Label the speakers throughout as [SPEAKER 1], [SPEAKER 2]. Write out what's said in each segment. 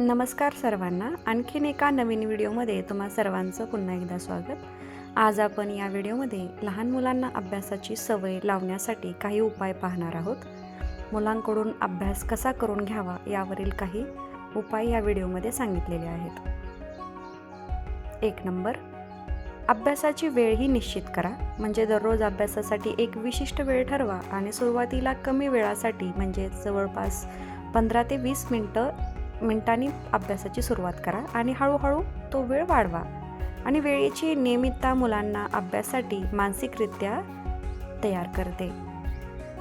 [SPEAKER 1] नमस्कार सर्वांना. आणखीन एका नवीन व्हिडिओमध्ये तुम्हा सर्वांचं पुन्हा एकदा स्वागत. आज आपण या व्हिडिओमध्ये लहान मुलांना अभ्यासाची सवय लावण्यासाठी काही उपाय पाहणार आहोत. मुलांकडून अभ्यास कसा करून घ्यावा यावरील काही उपाय या व्हिडिओमध्ये सांगितलेले आहेत. एक नंबर अभ्यासाची वेळ ही निश्चित करा. म्हणजे दररोज अभ्यासासाठी एक विशिष्ट वेळ ठरवा आणि सुरुवातीला कमी वेळासाठी म्हणजे जवळपास पंधरा ते वीस मिनटं मिनिटांनी अभ्यासाची सुरुवात करा आणि हळूहळू तो वेळ वाढवा. आणि वेळेची नियमितता मुलांना अभ्यासासाठी मानसिकरित्या तयार करते.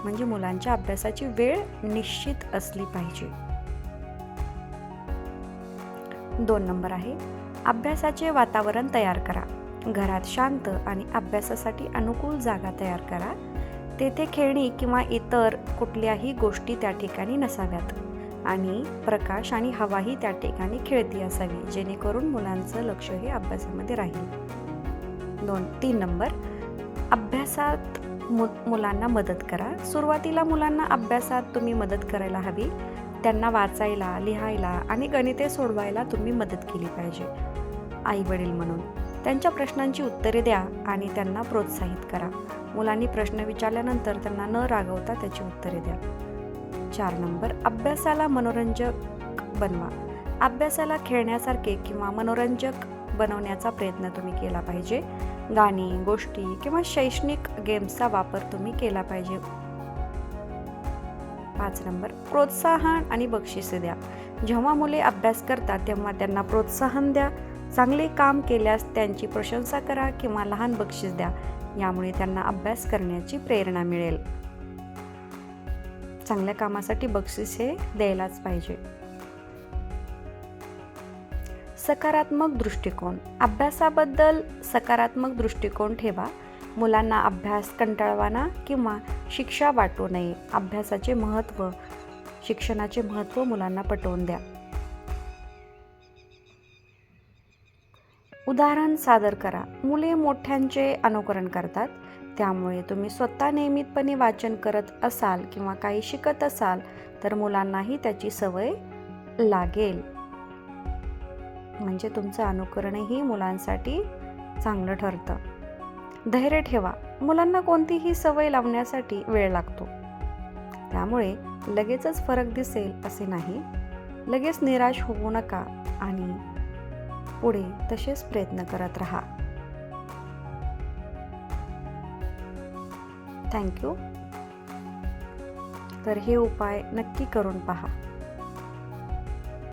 [SPEAKER 1] म्हणजे मुलांच्या अभ्यासाची वेळ निश्चित असली पाहिजे. दोन नंबर आहे अभ्यासाचे वातावरण तयार करा. घरात शांत आणि अभ्यासासाठी अनुकूल जागा तयार करा. तेथे खेळणी किंवा इतर कुठल्याही गोष्टी त्या ठिकाणी नसाव्यात. आणि प्रकाश आणि हवाही त्या ठिकाणी खेळती असावी जेणेकरून मुलांचं लक्ष हे अभ्यासामध्ये राहील. दोन तीन नंबर. अभ्यासात मु मुलांना मदत करा. सुरुवातीला मुलांना अभ्यासात तुम्ही मदत करायला हवी. त्यांना वाचायला लिहायला आणि गणिते सोडवायला तुम्ही मदत केली पाहिजे. आई वडील म्हणून. त्यांच्या प्रश्नांची उत्तरे द्या आणि त्यांना प्रोत्साहित करा. मुलांनी प्रश्न विचारल्यानंतर त्यांना न रागवता त्याची उत्तरे द्या. चार नंबर. अभ्यासाला मनोरंजक बनवा. अभ्यासाला खेळण्यासारखे किंवा मनोरंजक बनवण्याचा प्रयत्न तुम्ही केला पाहिजे. गाणी गोष्टी किंवा शैक्षणिक गेम्सचा वापर तुम्ही केला पाहिजे. पाच नंबर. प्रोत्साहन आणि बक्षिसे द्या. जेव्हा मुले अभ्यास करतात तेव्हा त्यांना प्रोत्साहन द्या. चांगले काम केल्यास त्यांची प्रशंसा करा किंवा लहान बक्षीस द्या. यामुळे त्यांना अभ्यास करण्याची प्रेरणा मिळेल. चांगल्या कामासाठी बक्षीस हे द्यायलाच पाहिजे. सकारात्मक दृष्टिकोन. अभ्यासाबद्दल सकारात्मक दृष्टिकोन ठेवा. मुलांना अभ्यास कंटाळवाना किंवा शिक्षा वाटू नये. अभ्यासाचे महत्त्व शिक्षणाचे महत्त्व मुलांना पटवून द्या. उदाहरण सादर करा. मुले मोठ्यांचे अनुकरण करतात. त्यामुळे तुम्ही स्वतः नियमितपणे वाचन करत असाल किंवा काही शिकत असाल तर मुलांनाही त्याची सवय लागेल. म्हणजे तुमचं अनुकरणही मुलांसाठी चांगलं ठरतं. धैर्य ठेवा. मुलांना कोणतीही सवय लावण्यासाठी वेळ लागतो. त्यामुळे लगेचच फरक दिसेल असे नाही. लगेच निराश होऊ नका आणि पुढे तसेच प्रयत्न करत राहा. थँक्यू तर हे उपाय नक्की करून पहा.